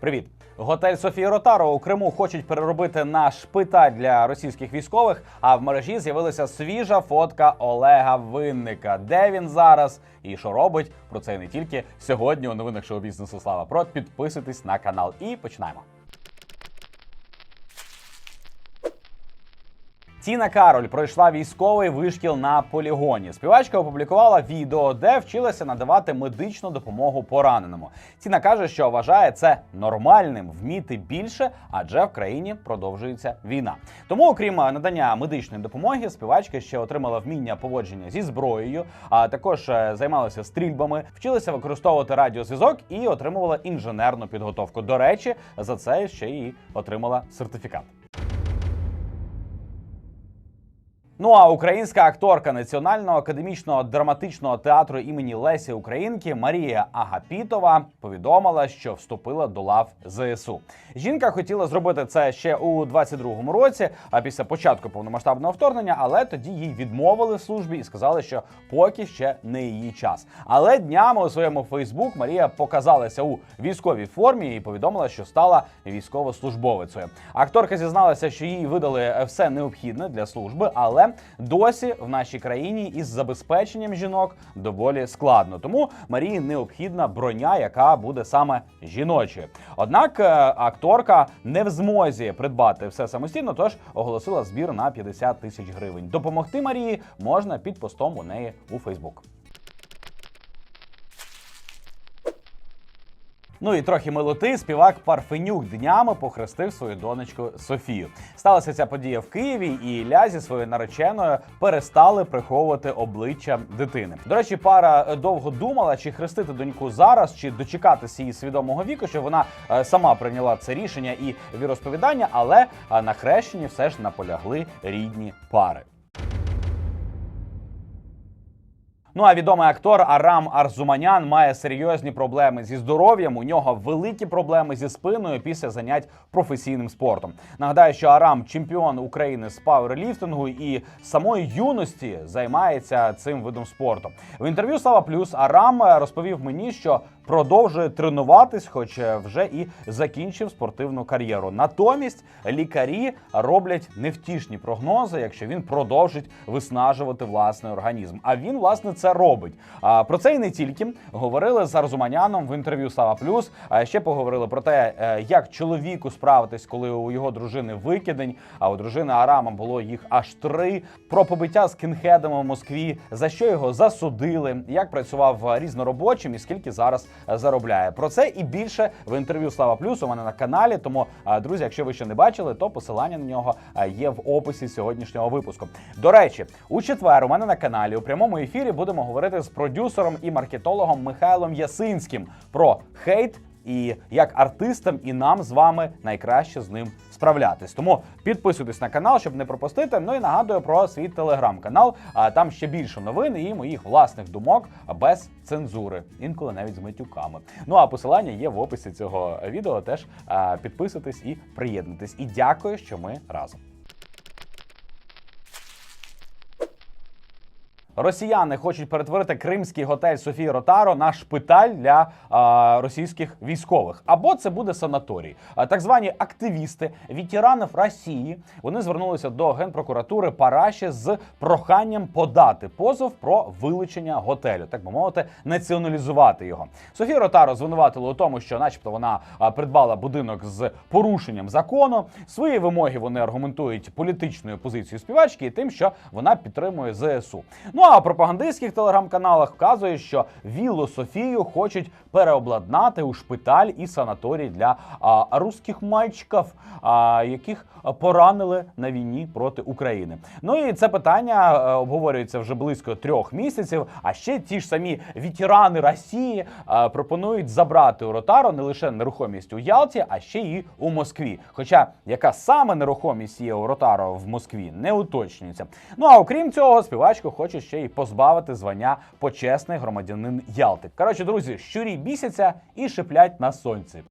Привіт! Готель Софія Ротаро у Криму хочуть переробити на шпиталь для російських військових. А в мережі з'явилася свіжа фотка Олега Винника. Де він зараз і що робить? Про це не тільки сьогодні у новинах шоу бізнесу Слава Про. Підписуйтесь на канал і починаємо. Тіна Кароль пройшла військовий вишкіл на полігоні. Співачка опублікувала відео, де вчилася надавати медичну допомогу пораненому. Тіна каже, що вважає це нормальним вміти більше, адже в країні продовжується війна. Тому, окрім надання медичної допомоги, співачка ще отримала вміння поводження зі зброєю, а також е, займалася стрільбами, вчилася використовувати радіозв'язок і отримувала інженерну підготовку. До речі, за це ще й отримала сертифікат. Ну а українська акторка Національного академічного драматичного театру імені Лесі Українки Марія Агапітова повідомила, що вступила до лав ЗСУ. Жінка хотіла зробити це ще у 22-му році, а після початку повномасштабного вторгнення, але тоді їй відмовили в службі і сказали, що поки ще не її час. Але днями у своєму Фейсбук Марія показалася у військовій формі і повідомила, що стала військовослужбовицею. Акторка зізналася, що їй видали все необхідне для служби, але досі в нашій країні із забезпеченням жінок доволі складно. Тому Марії необхідна броня, яка буде саме жіночою. Однак е, акторка не в змозі придбати все самостійно, тож оголосила збір на 50 тисяч гривень. Допомогти Марії можна під постом у неї у Фейсбук. Ну і трохи милоти, співак Парфенюк днями похрестив свою донечку Софію. Сталася ця подія в Києві, і Ілля зі своєю нареченою перестали приховувати обличчя дитини. До речі, пара е, довго думала, чи хрестити доньку зараз, чи дочекатися її свідомого віку, щоб вона е, сама прийняла це рішення і віросповідання, але е, на хрещенні все ж наполягли рідні пари. Ну а відомий актор Арам Арзуманян має серйозні проблеми зі здоров'ям. У нього великі проблеми зі спиною після занять професійним спортом. Нагадаю, що Арам чемпіон України з пауерліфтингу і самої юності займається цим видом спорту. В інтерв'ю Слава Плюс Арам розповів мені, що продовжує тренуватись, хоч вже і закінчив спортивну кар'єру. Натомість лікарі роблять невтішні прогнози, якщо він продовжить виснажувати власний організм. А він власне це робить. А про це і не тільки говорили з Арзуманяном в інтерв'ю Сава Плюс. А ще поговорили про те, е, як чоловіку справитись, коли у його дружини викидень. А у дружини Арама було їх аж три. Про побиття з кінхедами в Москві, за що його засудили, як працював різноробочим і скільки зараз е, заробляє. Про це і більше в інтерв'ю Слава Плюс у мене на каналі. Тому, е, друзі, якщо ви ще не бачили, то посилання на нього е, є в описі сьогоднішнього випуску. До речі, у четвер у мене на каналі у прямому ефірі будемо говорити з продюсером і маркетологом Михайлом Ясинським про хейт. І як артистам, і нам з вами найкраще з ним справлятись. Тому підписуйтесь на канал, щоб не пропустити. Ну і нагадую про свій телеграм-канал. А там ще більше новин і моїх власних думок без цензури, інколи навіть з матюками. Ну а посилання є в описі цього відео. Теж підписуйтесь і приєднуйтесь. І дякую, що ми разом. Росіяни хочуть перетворити кримський готель Софії Ротаро на шпиталь для а, російських військових. Або це буде санаторій. А, так звані активісти ветеранів Росії вони звернулися до генпрокуратури Параші з проханням подати позов про вилучення готелю, так би мовити, націоналізувати його. Софія Ротаро звинуватили у тому, що, начебто, вона придбала будинок з порушенням закону. Свої вимоги вони аргументують політичною позицією співачки і тим, що вона підтримує ЗСУ. Ну а в пропагандистських телеграм-каналах вказує, що Віллу Софію хочуть переобладнати у шпиталь і санаторій для а, русських мальчиків, а, яких поранили на війні проти України. Ну і це питання е, обговорюється вже близько трьох місяців. А ще ті ж самі ветерани Росії е, пропонують забрати у Ротаро не лише нерухомість у Ялті, а ще й у Москві. Хоча яка саме нерухомість є у Ротаро в Москві, не уточнюється. Ну а окрім цього, співачку хочуть ще й позбавити звання почесний громадянин Ялти. Коротше, друзі, щурі бісяться і шиплять на сонці.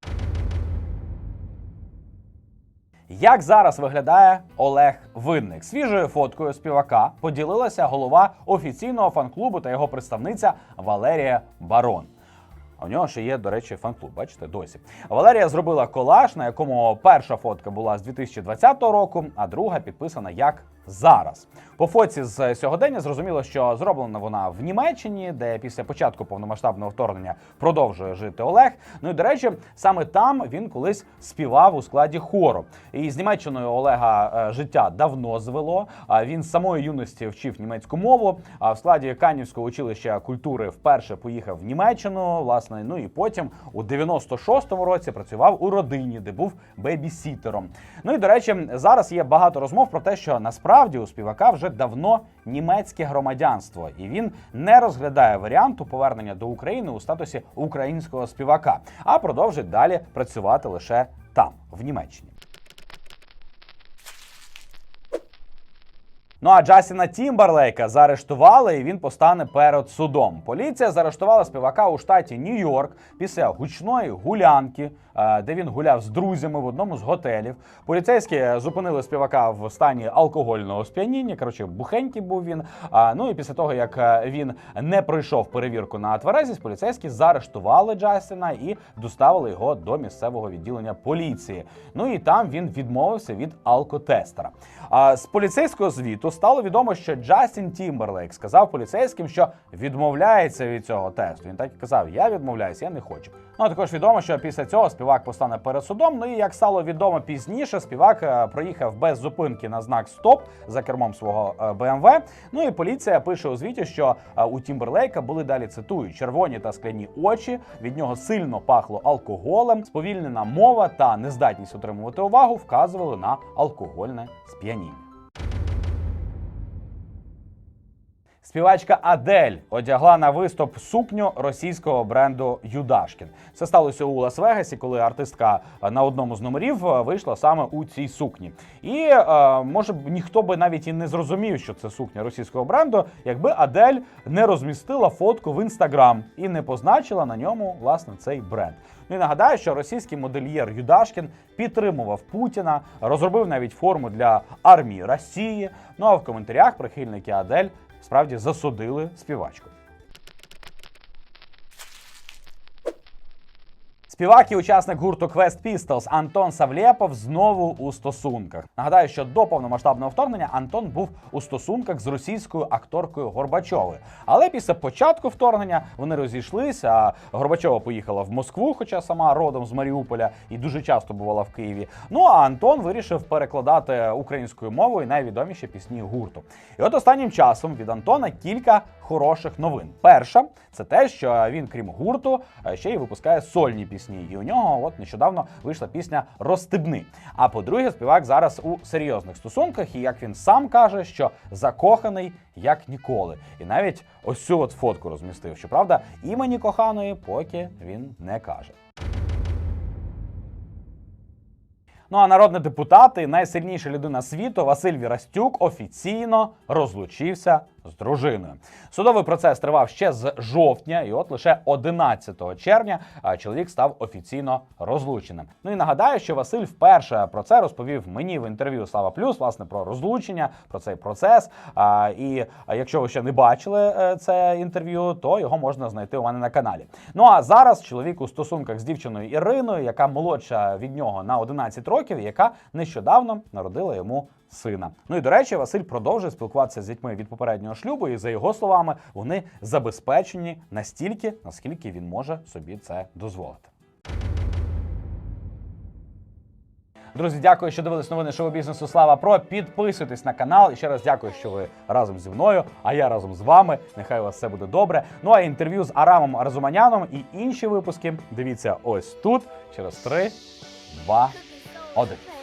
Як зараз виглядає Олег Винник? Свіжою фоткою співака поділилася голова офіційного фан-клубу та його представниця Валерія Барон. А у нього ще є, до речі, фан-клуб. Бачите, досі. Валерія зробила колаж, на якому перша фотка була з 2020 року, а друга підписана як зараз. По фоці з сьогодення зрозуміло, що зроблена вона в Німеччині, де після початку повномасштабного вторгнення продовжує жити Олег. Ну і до речі, саме там він колись співав у складі хору. І з Німеччиною Олега е, життя давно звело. Він з самої юності вчив німецьку мову. А в складі Канівського училища культури вперше поїхав в Німеччину. Власне, ну і потім у 96-му році працював у родині, де був бебісітером. Ну і до речі, зараз є багато розмов про те, що насправді у співака вже давно німецьке громадянство, і він не розглядає варіанту повернення до України у статусі українського співака, а продовжить далі працювати лише там, в Німеччині. Ну а Джасіна Тімберлейка заарештували, і він постане перед судом. Поліція заарештувала співака у штаті Нью-Йорк після гучної гулянки, е, де він гуляв з друзями в одному з готелів. Поліцейські зупинили співака в стані алкогольного сп'яніння. Коротше, бухенький був він. Ну і після того, як е, він не пройшов перевірку на тверезість, поліцейські заарештували Джастіна і доставили його до місцевого відділення поліції. Ну і там він відмовився від алкотестера. З поліцейського звіту стало відомо, що Джастін Тімберлейк сказав поліцейським, що відмовляється від цього тесту. Він так і казав: Я відмовляюся, я не хочу. Ну а також відомо, що після цього співак постане перед судом. Ну і як стало відомо пізніше, співак е, проїхав без зупинки на знак Стоп за кермом свого е, БМВ. Ну і поліція пише у звіті, що е, у Тімберлейка були далі цитую червоні та скляні очі. Від нього сильно пахло алкоголем, сповільнена мова та нездатність утримувати увагу вказували на алкогольне сп'яніння. Співачка Адель одягла на виступ сукню російського бренду Юдашкін. Це сталося у Лас-Вегасі, коли артистка на одному з номерів е, вийшла саме у цій сукні. І е, може б ніхто би навіть і не зрозумів, що це сукня російського бренду, якби Адель не розмістила фотку в інстаграм і не позначила на ньому власне цей бренд. Ну і нагадаю, що російський модельєр Юдашкін підтримував Путіна, розробив навіть форму для армії Росії. Ну а в коментарях прихильники Адель справді засудили співачку. Співак і учасник гурту Quest Pistols Антон Савлєпов знову у стосунках. Нагадаю, що до повномасштабного вторгнення Антон був у стосунках з російською акторкою Горбачовою. Але після початку вторгнення вони розійшлися. А Горбачова поїхала в Москву, хоча сама родом з Маріуполя і дуже часто бувала в Києві. Ну а Антон вирішив перекладати українською мовою найвідоміші пісні гурту. І от останнім часом від Антона кілька хороших новин. Перша це те, що він, крім гурту, е, ще й випускає сольні пісні. І у нього от нещодавно вийшла пісня Розстебни. А по-друге, співак зараз у серйозних стосунках, і як він сам каже, що закоханий як ніколи. І навіть ось цю от фотку розмістив. Щоправда, імені коханої поки він не каже. Ну а народний депутат і найсильніша людина світу Василь Вірастюк офіційно розлучився з дружиною. Судовий процес тривав ще з жовтня, і от лише 11 червня чоловік став офіційно розлученим. Ну і нагадаю, що Василь вперше про це розповів мені в інтерв'ю Слава Плюс, власне, про розлучення, про цей процес. І якщо ви ще не бачили е, це інтерв'ю, то його можна знайти у мене на каналі. Ну а зараз чоловік у стосунках з дівчиною Іриною, яка молодша від нього на 11 років, яка нещодавно народила йому сина. Ну і до речі, Василь продовжує спілкуватися з дітьми від попереднього шлюбу, і за його словами, вони забезпечені настільки, наскільки він може собі це дозволити. Друзі, дякую, що дивились новини шоу бізнесу Слава Про. Підписуйтесь на канал. І ще раз дякую, що ви разом зі мною, а я разом з вами. Нехай у вас все буде добре. Ну а інтерв'ю з Арамом Арзуманяном і інші випуски дивіться ось тут через 3, 2, 1.